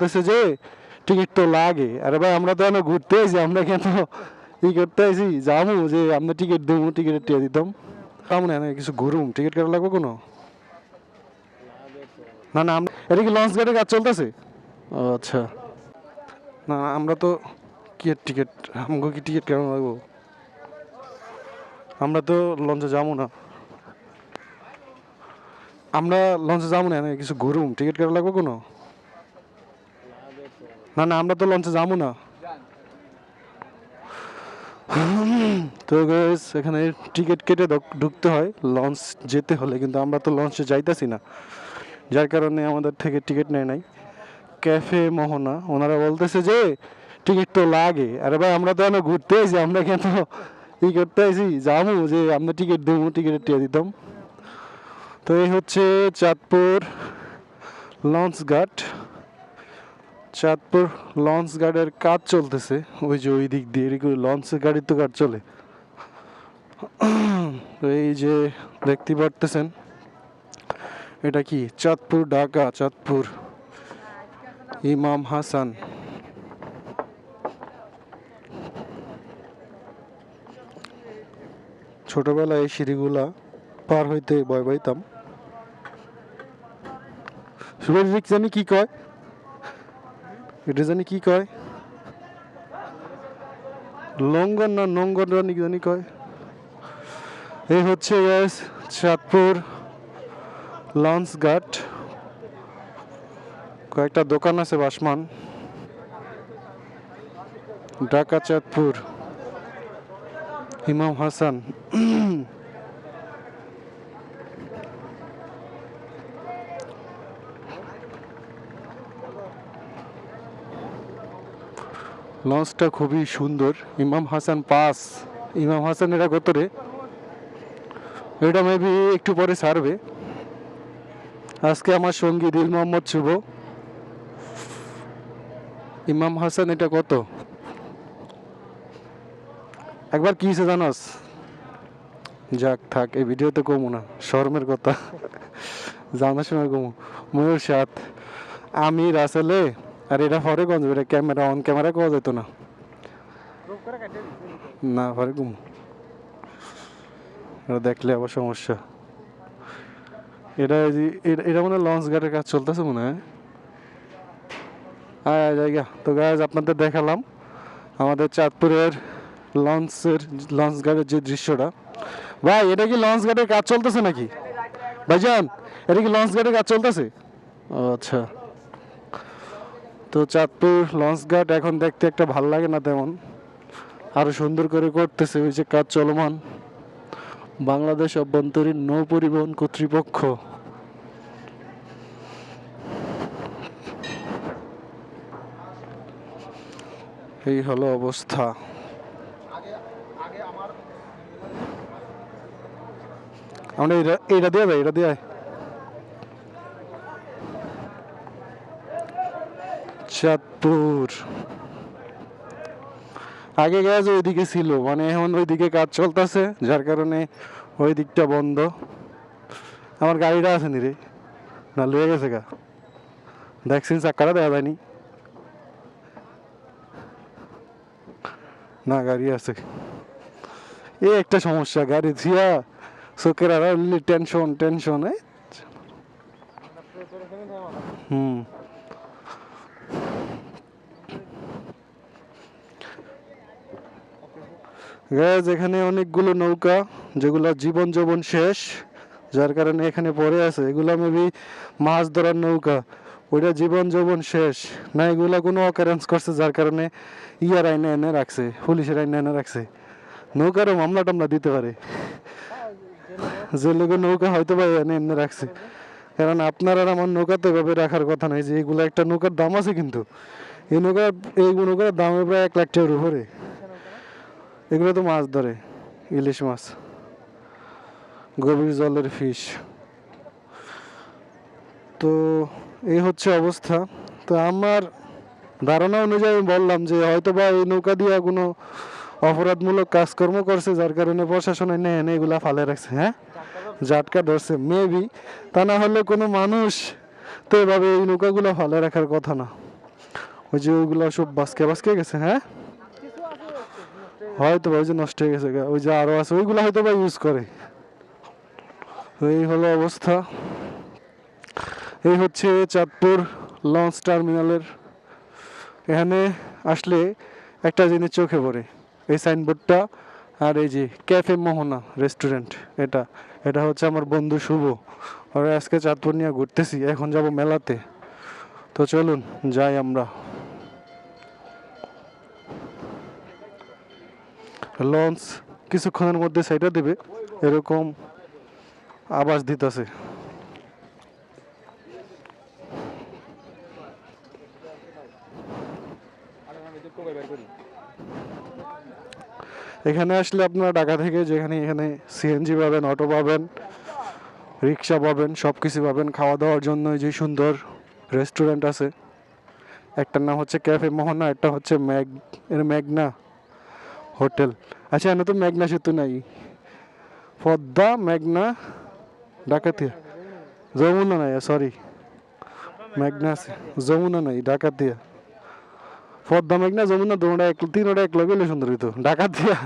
বলতেছে যে টিকিট তো লাগে। আরে ভাই আমরা তো এখনও ঘুরতে আইছি আমরা কেন ই করতে আইছি? যাব যে আমরা টিকিট দেবো টিকিটের টিয়া দিতাম। কেমন এনে কিছু ঘুরুম টিকিট কাটা লাগবে কোনো? না না এটা কি লঞ্চ গাড়ির কাজ চলতেছে? ও আচ্ছা। না না, আমরা তো কি টিকিট আমাকে কি টিকিট কেন লাগবো? আমরা তো লঞ্চে যাব না। আমরা লঞ্চে যাব না কিছু ঘুরুম টিকিট কাটা লাগবে কোনো? না না, আমরা তো লঞ্চে যাব না। তো এখানে টিকিট কেটে ঢুকতে হয়। লঞ্চ যেতে হলে, কিন্তু আমরা তো লঞ্চে যাইতাছি না। যার কারণে আমাদের থেকে টিকিট নেয় নাই। ক্যাফে মোহনা, ওনারা বলতেছে যে, টিকিট তো লাগে। আরে ভাই, আমরা তো এখনও ঘুরতে আইছি, আমরা কেন ই করতে আইছি? যাব যে, আমরা টিকিট দেবো, টিকিটের টিয়া দিতাম। তো এই হচ্ছে চাঁদপুর লঞ্চ ঘাট। চাঁদপুর লঞ্চ গার্ডের কাজ চলতেছে। ওই যে ওই দিক দিয়ে এদিকে লঞ্চ গাড়ির তো কাজ চলে। এই যে দেখতে পারতেছেন, এটা কি? চাঁদপুর, ঢাকা, চাঁদপুর। ইমাম হাসান। ছোটবেলায় এই সিঁড়িগুলা পার হইতে ভয় পাইতাম। সুরেশ জানি কি কয়? এটা জানি কি কয়? লঙ্গন না নঙ্গন জানি কয়? এই হচ্ছে guys, চাঁদপুর লঞ্চ ঘাট কয়েকটা দোকান আছে বাসমান। ঢাকা, চাঁদপুর। ইমাম হাসান। লঞ্চটা খুবই সুন্দর। ইমাম হাসান পাস। ইমাম হাসান এটা কত রে এটা মেবি একটু পরে ছাড়বে। আজকে আমার সঙ্গী দিল মোহাম্মদ শুভ। ইমাম হাসান, এটা কত? একবার কি হয়েছে জানাস যাক, থাক, এই ভিডিওতে কমু না। শর্মের কথা। জানার সময় কমু। ময়ূর সাত। আমি রাসেলে আর এটা পরে গঞ্জ, এটা ক্যামেরা অন ক্যামেরা কোয়া যেত না। না পরে এটা দেখলে আবার সমস্যা। এটা এটা- মনে হয় লঞ্চ গার্ডের কাজ চলতেছে মনে হয়। আয় জায়গা। তো গাছ আপনাদের দেখালাম আমাদের চাঁদপুরের লঞ্চের লঞ্চ গার্ডের যে দৃশ্যটা। ভাই, এটা কি লঞ্চ গার্ডের কাজ চলতেছে নাকি? ভাইজান, এটা কি লঞ্চ গার্ডের কাজ চলতেছে? আচ্ছা। তো চাঁদপুর লঞ্চ গার্ড এখন দেখতে একটা ভালো লাগে না তেমন। আরও সুন্দর করে করতেছে ওই যে কাজ চলমান। বাংলাদেশ অভ্যন্তরীণ নৌ পরিবহন কর্তৃপক্ষ। এই হলো অবস্থা। আমরা এটা এটা দিয়ে এটা দিয়ে চাঁদপুর আগে গ্যাস ওইদিকে ছিল মানে এখন ওইদিকে কাজ চলতেছে, যার কারণে ওই দিকটা বন্ধ। আমার গাড়িটা আছে নি রে? না, লয়ে গেছে গা। দেখছেন চাক্কাটা দেওয়া যায়নি? না, গাড়ি আছে। এই একটা সমস্যা, গাড়ি থিয়া চোখের আর টেনশন টেনশন হুম। গ্যাস এখানে অনেকগুলো নৌকা, যেগুলো জীবন যৌবন শেষ, যার কারণে এখানে পড়ে আছে। এগুলো মেবি মাছ ধরার নৌকা, ওইটা জীবন যৌবন শেষ। না, এগুলা কোনো অকারেন্স করছে, যার কারণে ইয়ার আইনে এনে রাখছে, পুলিশের আইনে এনে রাখছে। নৌকারও মামলা টামলা দিতে পারে। যে লোকের নৌকা হয়তো বা এনে এনে রাখছে। কারণ আপনার আর আমার নৌকা তো এভাবে রাখার কথা নাই যে এগুলো একটা নৌকার দাম আছে কিন্তু। এই নৌকা এই নৌকার দাম প্রায় এক লাখ টাকার উপরে। এগুলো তো মাছ ধরে, ইলিশ মাছ, গভীর জলের ফিশ তো এই হচ্ছে অবস্থা। তো আমার ধারণা অনুযায়ী বললাম যে হয়তো বা এই নৌকা দিয়ে কোনো অপরাধমূলক কাজকর্ম করছে, যার কারণে প্রশাসন এনে এনে এগুলা ফালে রাখছে হ্যাঁ? জাটকা ধরছে মেবি তা না হলে কোনো মানুষ তো এভাবে এই নৌকাগুলো ফালে রাখার কথা না। ওই যে ওইগুলা সব বাসকে বাসকে গেছে হ্যাঁ? হয়তো ওই যে নষ্ট হয়ে গেছে, ওই যে আরও আছে, ওইগুলো হয়তো বা ইউজ করে। এই হলো অবস্থা। এই হচ্ছে চাঁদপুর লঞ্চ টার্মিনালের। এখানে আসলে একটা জিনিস চোখে পড়ে, এই সাইনবোর্ডটা আর এই যে ক্যাফে মোহনা রেস্টুরেন্ট এটা। এটা হচ্ছে আমার বন্ধু শুভ। আর আজকে চাঁদপুর নিয়ে ঘুরতেছি, এখন যাব মেলাতে। তো চলুন, যাই আমরা। লঞ্চ কিছুক্ষণের মধ্যে সাইডে দেবে। এরকম আবাস দিতেছে। এখানে আসলে আপনারা ঢাকা থেকে যেখানে এখানে সিএনজি পাবেন অটো পাবেন, রিক্সা পাবেন সব কিছু পাবেন। খাওয়া দাওয়ার জন্য যে সুন্দর রেস্টুরেন্ট আছে। একটার নাম হচ্ছে ক্যাফে মোহনা একটা হচ্ছে ম্যাগ এর ম্যাগনা। হোটেল। আচ্ছা এনে তো মেঘনা সেতু নাই। পদ্মা, মেঘনা ডাকাতিয়া যমুনা নাই সরি মেঘনা আছে, যমুনা নাই ডাকাতিয়া পদ্মা, মেঘনা, যমুনা, দুটা এক, তিনোটা এক লগে সুন্দর হইতো। ডাকাতিয়া